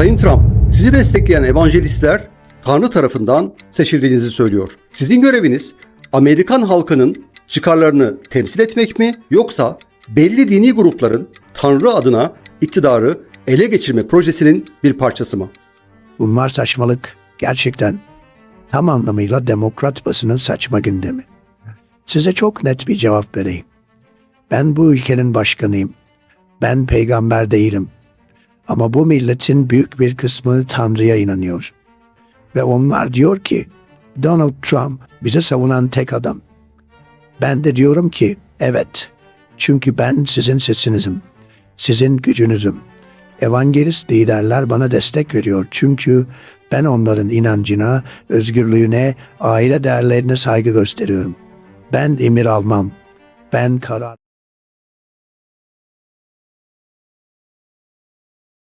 Sayın Trump, sizi destekleyen evangelistler Tanrı tarafından seçildiğinizi söylüyor. Sizin göreviniz Amerikan halkının çıkarlarını temsil etmek mi yoksa belli dini grupların Tanrı adına iktidarı ele geçirme projesinin bir parçası mı? Bunlar saçmalık. Gerçekten tam anlamıyla demokrat basının saçma gündemi. Size çok net bir cevap vereyim. Ben bu ülkenin başkanıyım. Ben peygamber değilim. Ama bu milletin büyük bir kısmı Tanrı'ya inanıyor. Ve onlar diyor ki Donald Trump bize savunan tek adam. Ben de diyorum ki evet. Çünkü ben sizin sesinizim. Sizin gücünüzüm. Evangelist liderler bana destek veriyor çünkü ben onların inancına, özgürlüğüne, aile değerlerine saygı gösteriyorum. Ben emir almam. Ben karar